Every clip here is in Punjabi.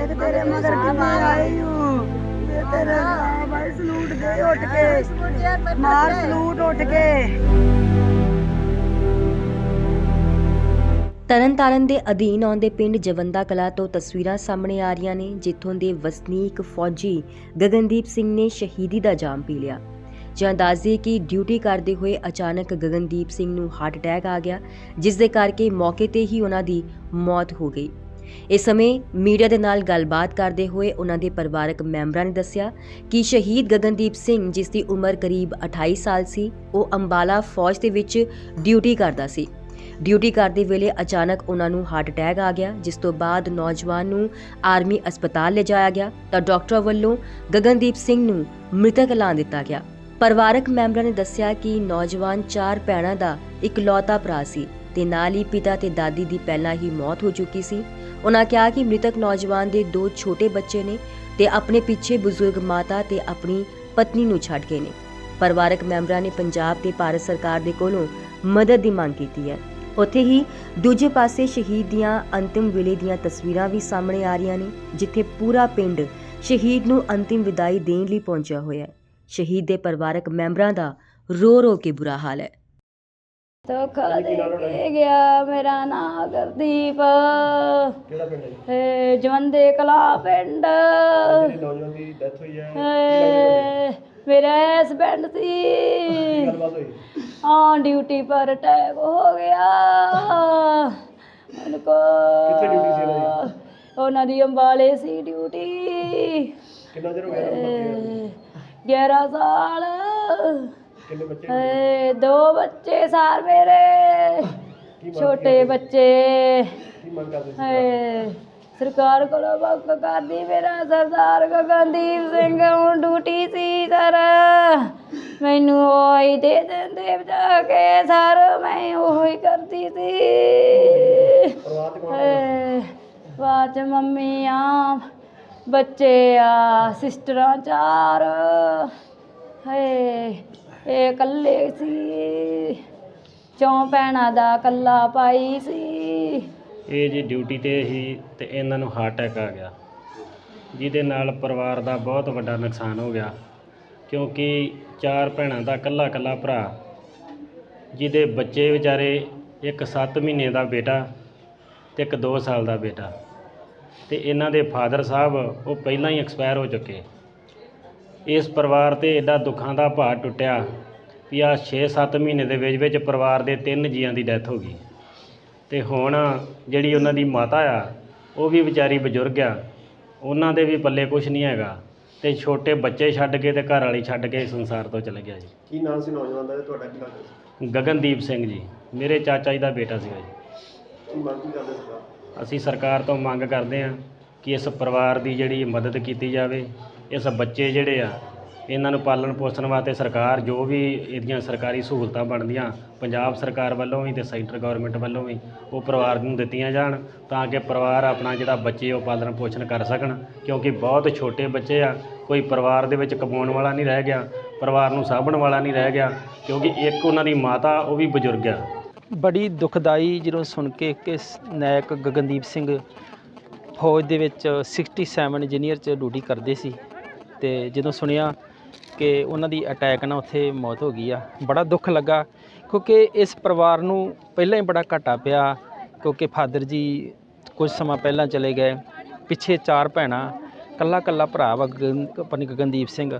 ਦੇਖ ਤੇਰੇ ਮਗਰ ਕਿਵੇਂ ਆਈ ਹੂੰ ਇਹ ਤੇਰੇ ਭਾਈ ਸਲੂਟ ਦੇ ਉੱਠ ਕੇ। ਮਾਰ ਸਲੂਟ ਉੱਠ ਕੇ। ਤਰਨਤਾਰਨ ਦੇ ਅਧੀਨ ਆਉਂਦੇ ਪਿੰਡ ਜਵੰਦਾ ਕਲਾ ਤੋਂ ਤਸਵੀਰਾਂ ਸਾਹਮਣੇ ਆ ਰਹੀਆਂ ਨੇ, ਜਿੱਥੋਂ ਦੇ ਵਸਨੀਕ ਫੌਜੀ ਗਗਨਦੀਪ ਸਿੰਘ ਨੇ ਸ਼ਹੀਦੀ ਦਾ ਜਾਮ ਪੀ ਲਿਆ। ਜਾਂ ਦੱਸਦੇ ਕਿ ਡਿਊਟੀ ਕਰਦੇ ਹੋਏ ਅਚਾਨਕ ਗਗਨਦੀਪ ਸਿੰਘ ਨੂੰ ਹਾਰਟ ਅਟੈਕ ਆ ਗਿਆ, ਜਿਸ ਦੇ ਕਰਕੇ ਮੌਕੇ ਤੇ ਹੀ ਉਹਨਾਂ ਦੀ ਮੌਤ ਹੋ ਗਈ। ਇਸ ਸਮੇਂ ਮੀਡੀਆ ਦੇ ਨਾਲ ਗੱਲਬਾਤ ਕਰਦੇ ਹੋਏ ਉਹਨਾਂ ਦੇ ਪਰਿਵਾਰਕ ਮੈਂਬਰਾਂ ਨੇ ਦੱਸਿਆ ਕਿ ਸ਼ਹੀਦ ਗਗਨਦੀਪ ਸਿੰਘ, ਜਿਸ ਦੀ ਉਮਰ ਕਰੀਬ 28 ਸਾਲ ਸੀ, ਉਹ ਅੰਬਾਲਾ ਫੌਜ ਦੇ ਵਿੱਚ ਡਿਊਟੀ ਕਰਦਾ ਸੀ। ਡਿਊਟੀ ਕਰਦੇ ਵੇਲੇ ਅਚਾਨਕ ਉਹਨਾਂ ਨੂੰ ਹਾਰਟ ਅਟੈਕ ਆ ਗਿਆ, ਜਿਸ ਤੋਂ ਬਾਅਦ ਨੌਜਵਾਨ ਨੂੰ ਆਰਮੀ ਹਸਪਤਾਲ ਲਿਜਾਇਆ ਗਿਆ ਤਾਂ ਡਾਕਟਰਾਂ ਵੱਲੋਂ ਗਗਨਦੀਪ ਸਿੰਘ ਨੂੰ ਮ੍ਰਿਤਕ ਐਲਾਨ ਦਿੱਤਾ ਗਿਆ। ਪਰਿਵਾਰਕ ਮੈਂਬਰਾਂ ਨੇ ਦੱਸਿਆ ਕਿ ਨੌਜਵਾਨ ਚਾਰ ਭੈਣਾਂ ਦਾ ਇਕਲੌਤਾ ਭਰਾ ਸੀ। ਤੇ ਨਾਲ ਹੀ ਪਿਤਾ ਤੇ ਦਾਦੀ ਦੀ ਪਹਿਲਾਂ ਹੀ ਮੌਤ ਹੋ ਚੁੱਕੀ ਸੀ। ਉਹਨਾਂ ਕਿਹਾ ਕਿ ਮ੍ਰਿਤਕ ਨੌਜਵਾਨ ਦੇ ਦੋ ਛੋਟੇ ਬੱਚੇ ਨੇ ਤੇ ਆਪਣੇ ਪਿੱਛੇ ਬਜ਼ੁਰਗ ਮਾਤਾ ਤੇ ਆਪਣੀ ਪਤਨੀ ਨੂੰ ਛੱਡ ਗਏ ਨੇ। ਪਰਿਵਾਰਕ ਮੈਂਬਰਾਂ ਨੇ ਪੰਜਾਬ ਤੇ ਭਾਰਤ ਸਰਕਾਰ ਦੇ ਕੋਲੋਂ ਮਦਦ ਦੀ ਮੰਗ ਕੀਤੀ ਹੈ। ਉੱਥੇ ਹੀ ਦੂਜੇ ਪਾਸੇ ਸ਼ਹੀਦ ਦੀਆਂ ਅੰਤਿਮ ਵੇਲੇ ਦੀਆਂ ਤਸਵੀਰਾਂ ਵੀ ਸਾਹਮਣੇ ਆ ਰਹੀਆਂ ਨੇ, ਜਿੱਥੇ ਪੂਰਾ ਪਿੰਡ ਸ਼ਹੀਦ ਨੂੰ ਅੰਤਿਮ ਵਿਦਾਈ ਦੇਣ ਲਈ ਪਹੁੰਚਿਆ ਹੋਇਆ ਹੈ। ਸ਼ਹੀਦ ਦੇ ਪਰਿਵਾਰਕ ਮੈਂਬਰਾਂ ਦਾ ਰੋ ਰੋ ਕੇ ਬੁਰਾ ਹਾਲ ਹੈ। ਧੋਖਾ ਦੇ ਕੇ ਗਿਆ ਮੇਰਾ ਨਾਂ ਗੁਰਦੀਪ। ਕਿਹੜਾ ਪਿੰਡ ਹੈ ਜਵੰਦੇ ਕਲਾ ਪਿੰਡ। ਜਿਹੜੀ ਨੌਜਵਾਨ ਦੀ ਡੈਥ ਹੋਈ ਹੈ। ਹੈ ਮੇਰਾ ਹਸਬੈਂਡ ਸੀ। ਕੀ ਗੱਲਬਾਤ ਹੋਈ? ਹਾਂ ਡਿਊਟੀ ਪਰ ਅਟੈਕ ਹੋ ਗਿਆ। ਉਹਨਾਂ ਕੋ ਕਿੱਥੇ duty ਸੀ ਇਹਨਾਂ ਉਹਨਾਂ ਦੀ ਅੰਬਾਲੇ ਸੀ ਡਿਊਟੀ ਕਿੰਨਾ ਚਿਰ ਹੋ ਗਿਆ ਇਹਨਾਂ ਨੂੰ 11 ਸਾਲ। ਕਿੰਨੇ ਬੱਚੇ ਦੋ ਬੱਚੇ ਸਾਰ ਮੇਰੇ ਛੋਟੇ ਬੱਚੇ। ਕੀ ਮੰਗ ਕਰਦੇ ਸੀ ਹੈ ਸਰਕਾਰ ਕੋਲੋਂ ਮੰਗ ਕਰਦੀ ਮੇਰਾ ਸਰਦਾਰ ਗਗਨਦੀਪ ਸਿੰਘ ਹੁਣ ਡਿਊਟੀ ਸੀ ਸਰ। ਮੈਨੂੰ ਉਹ ਦੇ ਦਿੰਦੇ ਬਚਾ ਕੇ ਸਰ ਮੈਂ ਉਹ ਹੀ ਕਰਦੀ ਸੀ। ਪਰਿਵਾਰ ਕੌਣ ਹੈ ਬਾਅਦ ਚ ਮੰਮੀ ਆ ਬੱਚੇ ਆ ਸਿਸਟਰਾਂ ਚਾਰ। ਇਹ ਇਕੱਲੇ ਸੀ। ਚੌਂ ਭੈਣਾਂ ਦਾ ਕੱਲਾ ਪਾਈ ਸੀ। ਇਹ ਜੀ ਡਿਊਟੀ ਤੇ ਸੀ ਤੇ ਇਹਨਾਂ ਨੂੰ ਹਾਰਟ ਅਟੈਕ ਆ ਗਿਆ। ਜਿਹਦੇ ਨਾਲ ਪਰਿਵਾਰ ਦਾ ਬਹੁਤ ਵੱਡਾ ਨੁਕਸਾਨ ਹੋ ਗਿਆ। ਕਿਉਂਕਿ ਚਾਰ ਭੈਣਾਂ ਦਾ ਇਕੱਲਾ ਇਕੱਲਾ ਭਰਾ, ਜਿਹਦੇ ਬੱਚੇ ਵਿਚਾਰੇ ਇੱਕ 7 ਮਹੀਨੇ ਦਾ ਬੇਟਾ ਤੇ ਇੱਕ 2 ਸਾਲ ਦਾ ਬੇਟਾ। ਤੇ ਇਹਨਾਂ ਦੇ ਫਾਦਰ ਸਾਹਿਬ ਉਹ ਪਹਿਲਾਂ ਹੀ ਐਕਸਪਾਇਰ ਹੋ ਚੁੱਕੇ। ਇਸ ਪਰਿਵਾਰ ਤੇ ਐਡਾ ਦੁੱਖਾਂ ਦਾ ਭਾਰ ਟੁੱਟਿਆ ਵੀ ਆ 6-7 ਮਹੀਨੇ ਦੇ ਵਿੱਚ ਵਿੱਚ ਪਰਿਵਾਰ ਦੇ ਤਿੰਨ ਜੀਆਂ ਦੀ ਡੈਥ ਹੋ ਗਈ। ਤੇ ਹੁਣ ਜਿਹੜੀ ਉਹਨਾਂ ਦੀ ਮਾਤਾ ਆ ਉਹ ਵੀ ਵਿਚਾਰੀ ਬਜ਼ੁਰਗ ਆ। ਉਹਨਾਂ ਦੇ ਵੀ ਪੱਲੇ ਕੁਝ ਨਹੀਂ ਹੈਗਾ ਤੇ ਛੋਟੇ ਬੱਚੇ ਛੱਡ ਕੇ ਤੇ ਘਰ ਵਾਲੀ ਛੱਡ ਕੇ ਸੰਸਾਰ ਤੋਂ ਚਲੇ ਗਿਆ ਜੀ। ਕੀ ਨਾਮ ਸੀ ਨੌਜਵਾਨ ਦਾ ਤੇ ਤੁਹਾਡਾ ਕੀ ਲੱਗਦਾ ਸੀ? ਗਗਨਦੀਪ ਸਿੰਘ ਜੀ। ਮੇਰੇ ਚਾਚਾ ਜੀ ਦਾ ਬੇਟਾ ਸੀਗਾ ਜੀ। ਕੀ ਮੰਗ ਕੀ ਕਰਦੇ ਸਰਕਾਰ ਅਸੀਂ ਸਰਕਾਰ ਤੋਂ ਮੰਗ ਕਰਦੇ ਹਾਂ ਕਿ ਇਸ ਪਰਿਵਾਰ ਦੀ ਜਿਹੜੀ ਮਦਦ ਕੀਤੀ ਜਾਵੇ ਇਸ ਬੱਚੇ ਜਿਹੜੇ ਆ, ਇਹਨਾਂ ਨੂੰ ਪਾਲਣ ਪੋਸ਼ਣ ਵਾਸਤੇ ਸਰਕਾਰ, ਜੋ ਵੀ ਇਹਦੀਆਂ ਸਰਕਾਰੀ ਸਹੂਲਤਾਂ ਬਣਦੀਆਂ, ਪੰਜਾਬ ਸਰਕਾਰ ਵੱਲੋਂ ਵੀ ਤੇ ਸੈਂਟਰ ਗਵਰਨਮੈਂਟ ਵੱਲੋਂ ਵੀ, ਉਹ ਪਰਿਵਾਰ ਨੂੰ ਦਿੱਤੀਆਂ ਜਾਣ ਤਾਂ ਕਿ ਪਰਿਵਾਰ ਆਪਣਾ ਜਿਹੜਾ ਬੱਚੇ ਉਹ ਪਾਲਣ ਪੋਸ਼ਣ ਕਰ ਸਕਣ। ਕਿਉਂਕਿ ਬਹੁਤ ਛੋਟੇ ਬੱਚੇ ਆ, ਕੋਈ ਪਰਿਵਾਰ ਦੇ ਵਿੱਚ ਕਮਾਉਣ ਵਾਲਾ ਨਹੀਂ ਰਹਿ ਗਿਆ, ਪਰਿਵਾਰ ਨੂੰ ਸਾਂਭਣ ਵਾਲਾ ਨਹੀਂ ਰਹਿ ਗਿਆ, ਕਿਉਂਕਿ ਇੱਕ ਉਹਨਾਂ ਦੀ ਮਾਤਾ, ਉਹ ਵੀ ਬਜ਼ੁਰਗ ਆ। ਬੜੀ ਦੁਖਦਾਈ ਜਦੋਂ ਸੁਣ ਕੇ ਕਿ ਨਾਇਕ ਗਗਨਦੀਪ ਸਿੰਘ ਫੌਜ ਦੇ ਵਿੱਚ 67 ਇੰਜੀਨੀਅਰ ਚ ਡਿਊਟੀ ਕਰਦੇ ਸੀ। ਤੇ ਜਦੋਂ ਸੁਣਿਆ ਕਿ ਉਹਨਾਂ ਦੀ ਅਟੈਕ ਨਾਲ ਉੱਥੇ ਮੌਤ ਹੋ ਗਈ ਆ, ਬੜਾ ਦੁੱਖ ਲੱਗਾ, ਕਿਉਂਕਿ ਇਸ ਪਰਿਵਾਰ ਨੂੰ ਪਹਿਲਾਂ ਹੀ ਬੜਾ ਘਾਟਾ ਪਿਆ, ਕਿਉਂਕਿ ਫਾਦਰ ਜੀ ਕੁਝ ਸਮਾਂ ਪਹਿਲਾਂ ਚਲੇ ਗਏ, ਪਿੱਛੇ ਚਾਰ ਭੈਣਾਂ ਕੱਲਾ ਕੱਲਾ ਭਰਾ ਵਾ ਗਗਨ ਆਪਣੀ ਗਗਨਦੀਪ ਸਿੰਘ,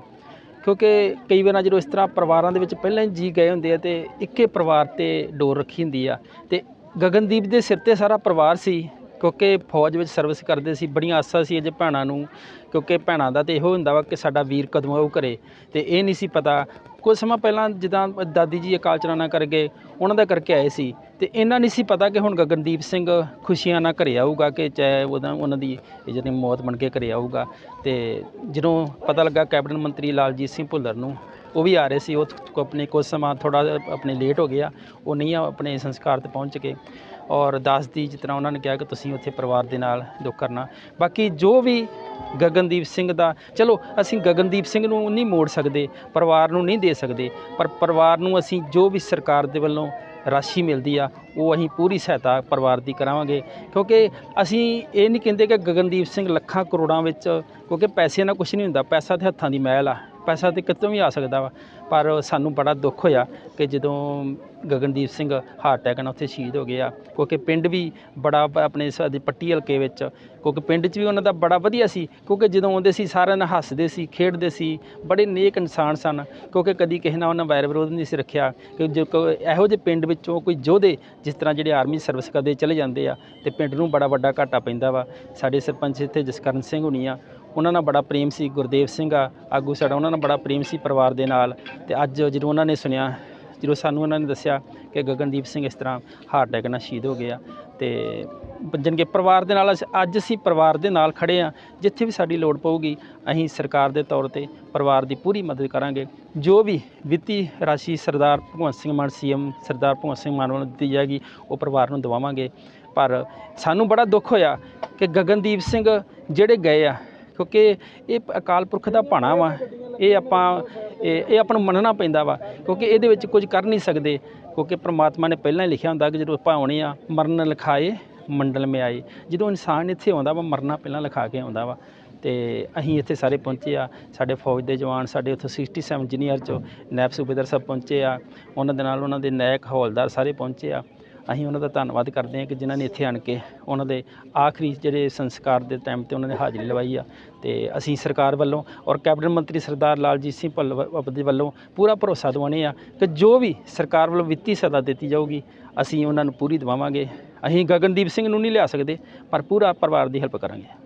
ਕਿਉਂਕਿ ਕਈ ਵਾਰ ਜਦੋਂ ਇਸ ਤਰ੍ਹਾਂ ਪਰਿਵਾਰਾਂ ਦੇ ਵਿੱਚ ਪਹਿਲਾਂ ਹੀ ਜੀ ਗਏ ਹੁੰਦੇ ਆ ਤੇ ਇੱਕੇ ਪਰਿਵਾਰ ਤੇ ਡੋਰ ਰੱਖੀ ਹੁੰਦੀ ਆ, ਤੇ ਗਗਨਦੀਪ ਦੇ ਸਿਰ ਤੇ ਸਾਰਾ ਪਰਿਵਾਰ ਸੀ ਕਿਉਂਕਿ ਫੌਜ ਵਿੱਚ ਸਰਵਿਸ ਕਰਦੇ ਸੀ, ਬੜੀਆਂ ਆਸਾਂ ਸੀ ਅਜੇ ਭੈਣਾਂ ਨੂੰ, ਕਿਉਂਕਿ ਭੈਣਾਂ ਦਾ ਤੇ ਇਹੋ ਹੁੰਦਾ ਵਾ ਕਿ ਸਾਡਾ ਵੀਰ ਕਦੋਂ ਆਊ ਘਰੇ ਤੇ ਇਹ ਨਹੀਂ ਸੀ ਪਤਾ। ਕੁਝ ਸਮਾਂ ਪਹਿਲਾਂ ਜਿੱਦਾਂ ਦਾਦੀ ਜੀ ਅਕਾਲ ਚਲਾਣਾ ਕਰ ਗਏ, ਉਹਨਾਂ ਦਾ ਕਰਕੇ ਆਏ ਸੀ ਤੇ ਇਹਨਾਂ ਨਹੀਂ ਸੀ ਪਤਾ ਕਿ ਹੁਣ ਗਗਨਦੀਪ ਸਿੰਘ ਖੁਸ਼ੀਆਂ ਨਾਲ ਘਰੇ ਆਊਗਾ ਕਿ ਚਾਹੇ ਉਹਦਾ ਉਹਨਾਂ ਦੀ ਇਹ ਜਿਹੜੀ ਮੌਤ ਬਣ ਕੇ ਘਰੇ ਆਊਗਾ ਤੇ ਜਦੋਂ ਪਤਾ ਲੱਗਾ ਕੈਬਨਿਟ ਮੰਤਰੀ ਲਾਲਜੀਤ ਸਿੰਘ ਭੁੱਲਰ ਨੂੰ ਉਹ ਵੀ ਆ ਰਹੇ ਸੀ, ਉਹ ਆਪਣੇ ਕੁਝ ਸਮਾਂ ਥੋੜਾ ਆਪਣੇ ਲੇਟ ਹੋ ਗਿਆ, ਉਹ ਨਹੀਂ ਆ ਆਪਣੇ ਸੰਸਕਾਰ ਤੇ ਪਹੁੰਚ ਕੇ ਔਰ ਦਾਸ ਦੀ ਜਿਸ ਤਰ੍ਹਾਂ ਉਹਨਾਂ ਨੇ ਕਿਹਾ ਕਿ ਤੁਸੀਂ ਉੱਥੇ ਪਰਿਵਾਰ ਦੇ ਨਾਲ ਦੁੱਖ ਕਰਨਾ। ਬਾਕੀ ਜੋ ਵੀ ਗਗਨਦੀਪ ਸਿੰਘ ਦਾ, ਚਲੋ ਅਸੀਂ ਗਗਨਦੀਪ ਸਿੰਘ ਨੂੰ ਨਹੀਂ ਮੋੜ ਸਕਦੇ, ਪਰਿਵਾਰ ਨੂੰ ਨਹੀਂ ਦੇ ਸਕਦੇ, ਪਰ ਪਰਿਵਾਰ ਨੂੰ ਅਸੀਂ ਜੋ ਵੀ ਸਰਕਾਰ ਦੇ ਵੱਲੋਂ ਰਾਸ਼ੀ ਮਿਲਦੀ ਆ, ਉਹ ਅਸੀਂ ਪੂਰੀ ਸਹਾਇਤਾ ਪਰਿਵਾਰ ਦੀ ਕਰਾਵਾਂਗੇ। ਕਿਉਂਕਿ ਅਸੀਂ ਇਹ ਨਹੀਂ ਕਹਿੰਦੇ ਕਿ ਗਗਨਦੀਪ ਸਿੰਘ ਲੱਖਾਂ ਕਰੋੜਾਂ ਵਿੱਚ, ਕਿਉਂਕਿ ਪੈਸੇ ਨਾਲ ਕੁਝ ਨਹੀਂ ਹੁੰਦਾ, ਪੈਸਾ ਤੇ ਹੱਥਾਂ ਦੀ ਮਹਿਲ ਆ। ਪੈਸਾ ਤੇ ਕਿਤੋਂ ਵੀ ਆ ਸਕਦਾ ਵਾ। ਪਰ ਸਾਨੂੰ ਬੜਾ ਦੁੱਖ ਹੋਇਆ ਕਿ ਜਦੋਂ ਗਗਨਦੀਪ ਸਿੰਘ ਹਾਰਟ ਅਟੈਕ ਨਾਲ ਉੱਥੇ ਸ਼ਹੀਦ ਹੋ ਗਏ ਆ, ਕਿਉਂਕਿ ਪਿੰਡ ਵੀ ਬੜਾ ਆਪਣੇ ਸਾਡੇ ਪੱਟੀ ਹਲਕੇ ਵਿੱਚ, ਕਿਉਂਕਿ ਪਿੰਡ 'ਚ ਵੀ ਉਹਨਾਂ ਦਾ ਬੜਾ ਵਧੀਆ ਸੀ, ਕਿਉਂਕਿ ਜਦੋਂ ਆਉਂਦੇ ਸੀ ਸਾਰਿਆਂ ਨਾਲ ਹੱਸਦੇ ਸੀ, ਖੇਡਦੇ ਸੀ, ਬੜੇ ਨੇਕ ਇਨਸਾਨ ਸਨ। ਕਿਉਂਕਿ ਕਦੀ ਕਿਸੇ ਨਾਲ ਉਹਨਾਂ ਵੈਰ ਵਿਰੋਧ ਨਹੀਂ ਸੀ ਰੱਖਿਆ, ਕਿ ਜੋ ਕੋ- ਇਹੋ ਜਿਹੇ ਪਿੰਡ ਵਿੱਚੋਂ ਕੋਈ ਯੋਧੇ ਜਿਸ ਤਰ੍ਹਾਂ ਜਿਹੜੇ ਆਰਮੀ ਸਰਵਿਸ ਕਰਦੇ ਚਲੇ ਜਾਂਦੇ ਆ, ਤੇ ਪਿੰਡ ਨੂੰ ਬੜਾ ਵੱਡਾ ਘਾਟਾ ਪੈਂਦਾ ਵਾ। ਸਾਡੇ ਸਰਪੰਚ ਇੱਥੇ ਜਸਕਰਨ ਸਿੰਘ ਹੁਣੀ ਆ ਉਹਨਾਂ ਨਾਲ ਬੜਾ ਪ੍ਰੇਮ ਸੀ, ਗੁਰਦੇਵ ਸਿੰਘ ਆ, ਆਗੂ ਸਾਡਾ, ਉਹਨਾਂ ਨਾਲ ਬੜਾ ਪ੍ਰੇਮ ਸੀ ਪਰਿਵਾਰ ਦੇ ਨਾਲ ਤੇ ਅੱਜ ਜਦੋਂ ਉਹਨਾਂ ਨੇ ਸੁਣਿਆ, ਜਦੋਂ ਸਾਨੂੰ ਉਹਨਾਂ ਨੇ ਦੱਸਿਆ ਕਿ ਗਗਨਦੀਪ ਸਿੰਘ ਇਸ ਤਰ੍ਹਾਂ ਹਾਰਟ ਅਟੈਕ ਨਾਲ ਸ਼ਹੀਦ ਹੋ ਗਿਆ ਤੇ ਜਾਣੀ ਕਿ ਪਰਿਵਾਰ ਦੇ ਨਾਲ ਅਸੀਂ- ਅੱਜ ਅਸੀਂ ਪਰਿਵਾਰ ਦੇ ਨਾਲ ਖੜੇ ਆ, ਜਿੱਥੇ ਵੀ ਸਾਡੀ ਲੋੜ ਪਊਗੀ, ਅਸੀਂ ਸਰਕਾਰ ਦੇ ਤੌਰ ਤੇ ਪਰਿਵਾਰ ਦੀ ਪੂਰੀ ਮਦਦ ਕਰਾਂਗੇ। ਜੋ ਵੀ ਵਿੱਤੀ ਰਾਸ਼ੀ ਸਰਦਾਰ ਭਗਵੰਤ ਸਿੰਘ ਮਾਨ, ਸੀਐਮ ਸਰਦਾਰ ਭਗਵੰਤ ਸਿੰਘ ਮਾਨ ਵੱਲੋਂ ਦਿੱਤੀ ਜਾਏਗੀ, ਉਹ ਪਰਿਵਾਰ ਨੂੰ ਦਵਾਵਾਂਗੇ। ਪਰ ਸਾਨੂੰ ਬੜਾ ਦੁੱਖ ਹੋਇਆ ਕਿ ਗਗਨਦੀਪ ਸਿੰਘ ਜਿਹੜੇ ਗਏ ਆ ਕਿਉਂਕਿ ਇਹ ਅਕਾਲ ਪੁਰਖ ਦਾ ਭਾਣਾ ਵਾ। ਇਹ ਆਪਾਂ, ਇਹ ਇਹ ਆਪਾਂ ਨੂੰ ਮੰਨਣਾ ਪੈਂਦਾ ਵਾ। ਕਿਉਂਕਿ ਇਹਦੇ ਵਿੱਚ ਕੁਝ ਕਰ ਨਹੀਂ ਸਕਦੇ। ਕਿਉਂਕਿ ਪ੍ਰਮਾਤਮਾ ਨੇ ਪਹਿਲਾਂ ਹੀ ਲਿਖਿਆ ਹੁੰਦਾ ਕਿ ਜਦੋਂ ਆਪਾਂ ਆਉਣੇ ਆ, ਮਰਨ ਲਿਖਾਏ, ਮੰਡਲ ਮੇ ਆਏ। ਜਦੋਂ ਇਨਸਾਨ ਇੱਥੇ ਆਉਂਦਾ ਵਾ, ਮਰਨਾ ਪਹਿਲਾਂ ਲਿਖਾ ਕੇ ਆਉਂਦਾ ਵਾ। ਤੇ ਅਸੀਂ ਇੱਥੇ ਸਾਰੇ ਪਹੁੰਚੇ ਆ। ਸਾਡੇ ਫੌਜ ਦੇ ਜਵਾਨ, ਸਾਡੇ ਉੱਥੋਂ 67 ਇੰਜੀਨੀਅਰ ਚੋਂ ਨੈਬ ਸੂਬੇਦਾਰ ਸਾਹਿਬ ਪਹੁੰਚੇ ਆ। ਉਹਨਾਂ ਦੇ ਨਾਲ ਉਹਨਾਂ ਦੇ ਨਾਇਕ ਹੌਲਦਾਰ ਸਾਰੇ ਪਹੁੰਚੇ ਆ। ਅਸੀਂ ਉਹਨਾਂ ਦਾ ਧੰਨਵਾਦ ਕਰਦੇ ਹਾਂ ਕਿ ਜਿਨ੍ਹਾਂ ਨੇ ਇੱਥੇ ਆਣ ਕੇ ਉਹਨਾਂ ਦੇ ਆਖਰੀ ਜਿਹੜੇ ਸੰਸਕਾਰ ਦੇ ਟਾਈਮ ਤੇ ਉਹਨਾਂ ਨੇ ਹਾਜ਼ਰੀ ਲਵਾਈ ਆ। ਤੇ ਅਸੀਂ ਸਰਕਾਰ ਵੱਲੋਂ ਔਰ ਕੈਬਨਿਟ ਮੰਤਰੀ ਸਰਦਾਰ ਲਾਲਜੀਤ ਸਿੰਘ ਭੁੱਲਰ ਦੇ ਵੱਲੋਂ ਪੂਰਾ ਭਰੋਸਾ ਦਿਵਾਉਣੇ ਆ ਕਿ ਜੋ ਵੀ ਸਰਕਾਰ ਵੱਲੋਂ ਵਿੱਤੀ ਸਹਾਇਤਾ ਦਿੱਤੀ ਜਾਊਗੀ, ਅਸੀਂ ਉਹਨਾਂ ਨੂੰ ਪੂਰੀ ਦਿਵਾਵਾਂਗੇ। ਅਸੀਂ ਗਗਨਦੀਪ ਸਿੰਘ ਨੂੰ ਨਹੀਂ ਲਿਆ ਸਕਦੇ, ਪਰ ਪੂਰਾ ਪਰਿਵਾਰ ਦੀ ਹੈਲਪ ਕਰਾਂਗੇ।